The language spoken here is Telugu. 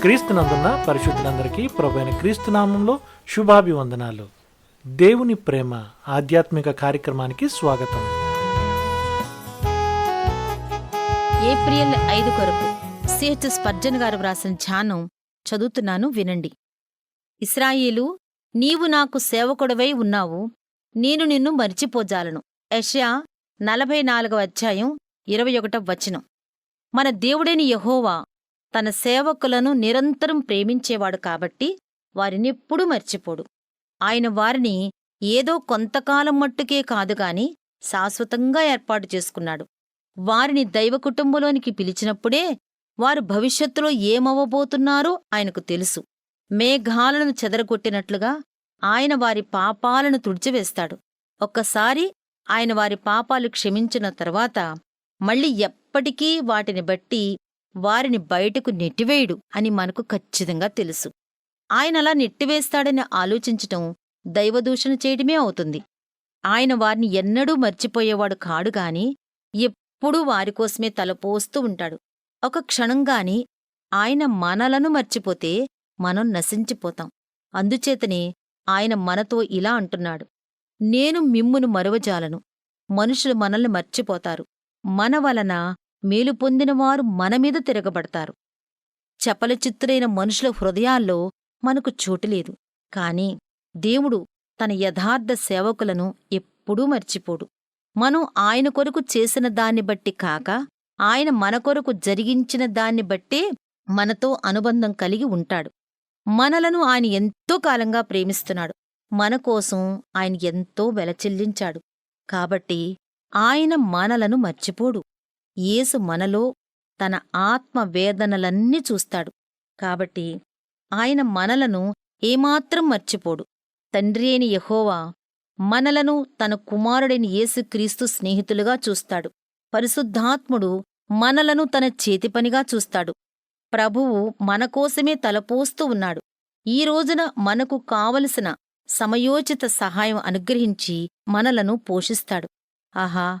క్రీస్తునందున్న పరిశుద్ధులందరికీ ప్రభైన క్రీస్తునామంలో శుభాభివందనాలు. దేవుని ప్రేమ ఆధ్యాత్మిక కార్యక్రమానికి స్వాగతం. ఏప్రిల్ ఐదు కొరకు సిహెచ్ స్పర్జన్ గారు వ్రాసిన ధ్యానం చదువుతున్నాను వినండి. ఇస్రాయేలు నీవు నాకు సేవకుడవై ఉన్నావు నేను నిన్ను మరిచిపోజాలను. యషయా నలభై నాలుగవ అధ్యాయం ఇరవై ఒకటవ వచనం. మన దేవుడైన యహోవా తన సేవకులను నిరంతరం ప్రేమించేవాడు కాబట్టి వారినెప్పుడూ మర్చిపోడు. ఆయన వారిని ఏదో కొంతకాలం మట్టుకే కాదుగాని శాశ్వతంగా ఏర్పాటు చేసుకున్నాడు. వారిని దైవ కుటుంబంలోనికి పిలిచినప్పుడే వారు భవిష్యత్తులో ఏమవ్వబోతున్నారో ఆయనకు తెలుసు. మేఘాలను చెదరగొట్టినట్లుగా ఆయన వారి పాపాలను తుడిచివేస్తాడు. ఒక్కసారి ఆయన వారి పాపాలు క్షమించిన తర్వాత మళ్ళీ ఎప్పటికీ వాటిని బట్టి వారిని బయటకు నెట్టివేయడు అని మనకు ఖచ్చితంగా తెలుసు. ఆయన అలా నెట్టివేస్తాడని ఆలోచించటం దైవదూషణ చేయడమే అవుతుంది. ఆయన వారిని ఎన్నడూ మర్చిపోయేవాడు కాడుగాని ఎప్పుడూ వారికోసమే తలపోస్తూ ఉంటాడు. ఒక క్షణంగాని ఆయన మనలను మర్చిపోతే మనం నశించిపోతాం. అందుచేతనే ఆయన మనతో ఇలా అంటున్నాడు. నేను మిమ్మును మరువజాలను. మనుషులు మనల్ని మర్చిపోతారు. మన వలన మేలు పొందినవారు మనమీద తిరగబడతారు. చపలచిత్తులైన మనుషుల హృదయాల్లో మనకు చోటులేదు కాని దేవుడు తన యథార్థ సేవకులను ఎప్పుడూ మర్చిపోడు. మనం ఆయన కొరకు చేసిన దాన్ని బట్టి కాక ఆయన మన కొరకు జరిగించిన దాన్ని బట్టే మనతో అనుబంధం కలిగి ఉంటాడు. మనలను ఆయన ఎంతో కాలంగా ప్రేమిస్తున్నాడు. మన కోసం ఆయన ఎంతో వెల చెల్లించాడు. కాబట్టి ఆయన మనలను మర్చిపోడు. యేసు మనలో తన ఆత్మ వేదనలన్నీ చూస్తాడు. కాబట్టి ఆయన మనలను ఏమాత్రం మర్చిపోడు. తండ్రి అయిన యహోవా మనలను తన కుమారుడైన యేసుక్రీస్తు స్నేహితులుగా చూస్తాడు. పరిశుద్ధాత్ముడు మనలను తన చేతిపనిగా చూస్తాడు. ప్రభువు మనకోసమే తలపోస్తూ ఉన్నాడు. ఈ రోజున మనకు కావలసిన సమయోచిత సహాయం అనుగ్రహించి మనలను పోషిస్తాడు. ఆహా!